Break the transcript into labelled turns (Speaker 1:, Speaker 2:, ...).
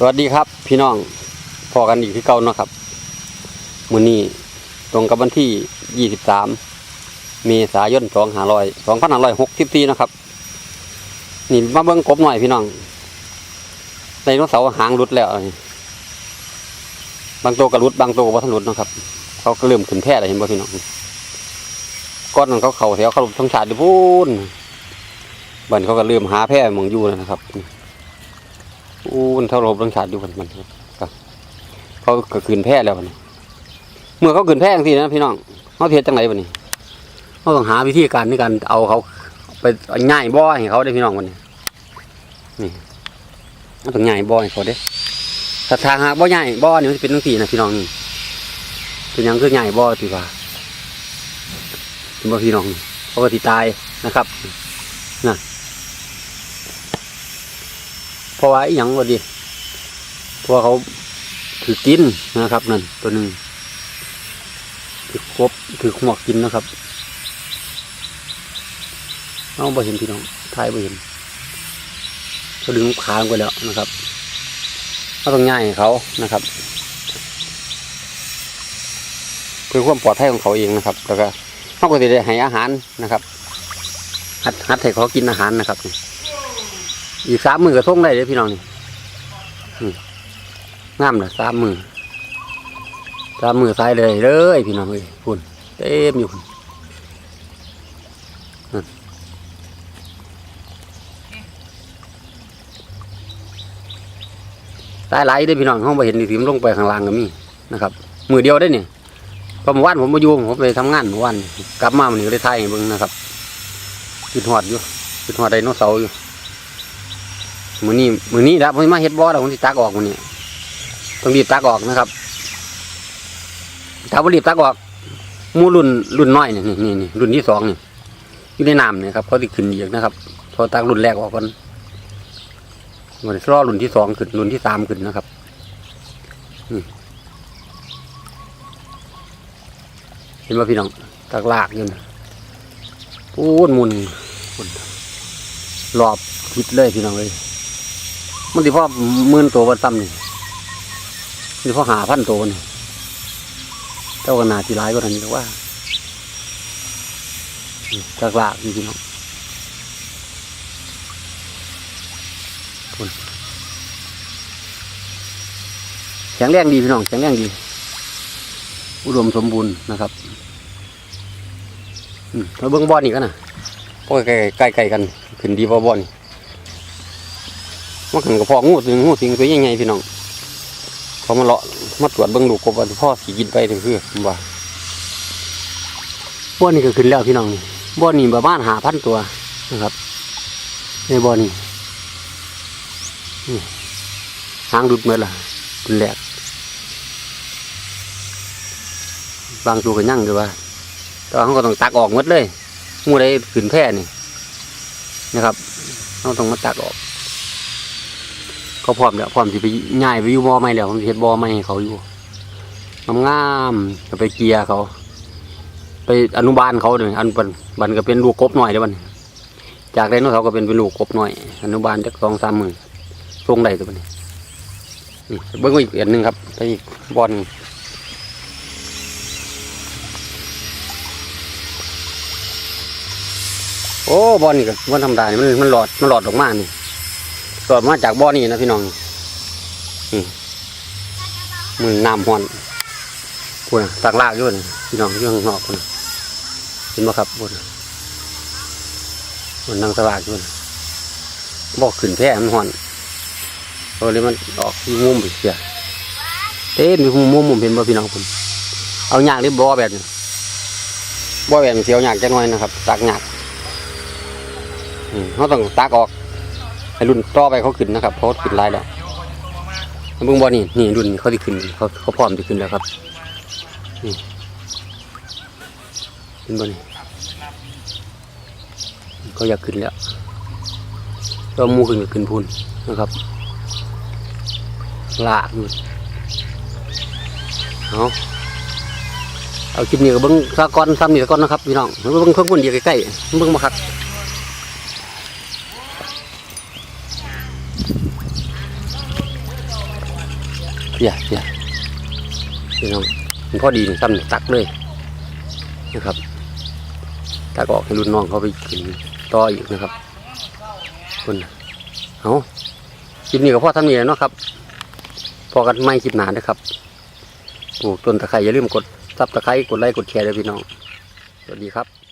Speaker 1: สวัสดีครับพี่น้องพอกันอีกที่เก่าเนาะครับมื้อนี้ตรงกับวันที่ 23 เมษายน 2500 2564นะครับ นี่มาเบิ่งกบหน่อยพี่น้องไดโนเสาร์หางหลุดแล้ว บางตัวก็หลุดบางตัวก็บ่ทันหลุดนะครับ เขาก็เริ่มขึ้นแพร่แล้วเห็นบ่พี่น้องก้อนนั้นเขาเข่าแถวเขาลบทั้งชาติพูนบันเขาก็เริ่มหาแพร่มองอยู่นะครับ อู้นเท่าโรบต้งชาดอยู่มันมันครับเขาก็ขืนแพร่แล้วนี่เมื่อเขาขืนแพร่ทีนะพี่น้องเขาเทียจังไหนวะนี่เขาต้องหาวิธีการในการเอาเขาไปง่ายบ่อให้เขาได้พี่น้องวันนี้นี่เขาต้องง่ายบ่อให้เขาได้ถ้าทางหาบ่อง่ายบ่อนี่มันจะเป็นทั้งสี่นะพี่น้องนี่เป็นยังคือง่ายบ่อสิว่าเป็นบ่พี่น้องเขาก็ติตายนะครับนะ เพราะว่าอหยังวะดิเพราะว่าเขาถือกินนะครับนั่นตัวหนึ่งถือครบถือหมวกกินนะครับเอาบ่เห็นพี่น้องทายบ่เห็นเขาดึงขางไปแล้วนะครับเขาต้องง่ายให้เขานะครับ เพื่อความปลอดภัยของเขาเองนะครับ แล้วก็เขาก็จะได้ให้อาหารนะครับ หัดหัดให้เขากินอาหารนะครับ อีกสามมือก็ส่งได้เลยพี่น้องนี่งามเลยสามมือสามมือใส่เลยเลยพี่น้องเอ้ยพุ่นเต็มอยู่พุ่นนั่นตายหลายเด้พี่น้องห้องไปเห็นนี่ถิมนลงไปข้างล่างก็มีนะครับ มือเดียวได้เนี่ยพอมื่อวานผมมาอยู่ผมไปทำงานวานกลับมาวันนี้ก็ได้ถ่ายเบิ่งนะครับคิดหอดอยู่คิดหอดไดโนเสาร์อยู่ มือนี้มือนี้ครับผมมาเฮ็ดบ่อแล้วผมสิตักออกมือนี้ต้องรีบตักออกนะครับถ้าบ่รีบตักออกมูรุ่นรุ่นน้อยนี่นี่นี่รุ่นที่สองนี่อยู่ในน้ำเนี่ยครับเขาติขึ้นอีกนะครับพอตักรุ่นแรกออกก่อนมันรอรุ่นที่สองขึ้นรุ่นที่สามขึ้นนะครับเห็นว่าพี่น้องตักลากอยู่นะปูนมุนปุ่นรอบทิศเลยพี่น้องเลย มันที่พ่อหมื่นตัววันซ้ำนี่มันที่พ่อหาพันตัวนี่เจ้ากันนาทีร้ายก็ทันแต่ว่าจากลากจริงๆเนาะแข็งแรงดีพี่น้องแข็งแรงดี อุดมสมบูรณ์นะครับเราเบิ้งบอลนี่กันนะพวกใกล้ๆกัน ขึ้นดีพอบอลนี่ มันขึ้นกับพ่องูสิงงูสิงตัวใหญ่ๆพี่น้องเขามาเลาะมาตรวจเบิ่งลูกกบว่าพ่อสีกินไปถึงคือผมว่าบ่อนี่ก็ขึ้นแล้วพี่น้องนี่บ่อนี่ประมาณหาพันตัวนะครับ ในบ่อนี่นี่หางดุดเมื่อละเป็นแหลกบางตัวก็ยั่งอยู่ว่าต่ว่าเขาก็ต้องตักออกหมดเลยงูได้ขึ้นแพร่นี่นะครับเขาต้องมาตักออก เขาพร้อมแล้วพร้อมที่ไปง่ายไปอยู่บ่อไม่แล้วผมเฮ็ดบ่อไม่ให้เขาอยู่งามๆก็ไปเกียร์เขา ไปอนุบาลเขาเลยอันบันบันก็เป็นลูกกบหน่อยเด้อบันจากไดโนเสาร์ก็เป็นเป็นลูกกบหน่อย อนุบาลจักสองสามหมื่นทรงได้ตัวบันี้นี่เบิ้งอีกอันหนึ่งครับไปอีกบอลโอ้บอลนี่ก็บอลธรรมดานี่มันมันหลอดมันหลอดออกมานี่ ตอดมาจากบ่อนี่นะพี่น้องนี่มือน้ำหอนพูดนตักลากอยู่นะพี่น้องอยู่ข้างนอกพูนเห็นไหมครับพูดนะมันนั่งตลากอยู่นะบอกขึ้นแพร่มันหอนเอาเลยมันออกที่มุมไปเสียเอ๊ะมีมุมมุมมุมเห็นบ่พี่น้องผมเอาหยากหรือบ่อแบบนี้บ่อแบบนี้เสียวหยากจังหน่อยนะครับตักหยากอืมเขาต้องตักออก ให้รุ่นต่อไปเขาขึ้นนะครับเพราะขึ้นลายแล้วเบิ่งบอนี่นี่รุ่นเขาที่ขึ้นเขาเขาพร้อมที่ขึ้นแล้วครับนี่ขึ้นบอนี่เขาอยากขึ้นแล้วก็มูขึ้นก็ขึ้นพูนนะครับลากอยู่เอาเอาคลิปนี้ก็เบิ้งสะก้อนซ้ำนี่สะก้อนนะครับพี่น้องเบิ้งเพิ่งคนเดียวใกล้ๆเบิ้งมาครั เพียเพียพี่น้องมันพอดีซ้ำตักเลยนะครับตักออกให้รุ่นน้องเขาไปกินต่ออีกนะครับคุณเอาคลิปนี้ก็พอทำนี้แล้วเนาะครับพอกันไม่คลิปหนานะครับปลูกต้นตะไคร้อย่าลืมกดซับตะไคร้กดไลค์กดแชร์ด้วยพี่น้องสวัสดีครับ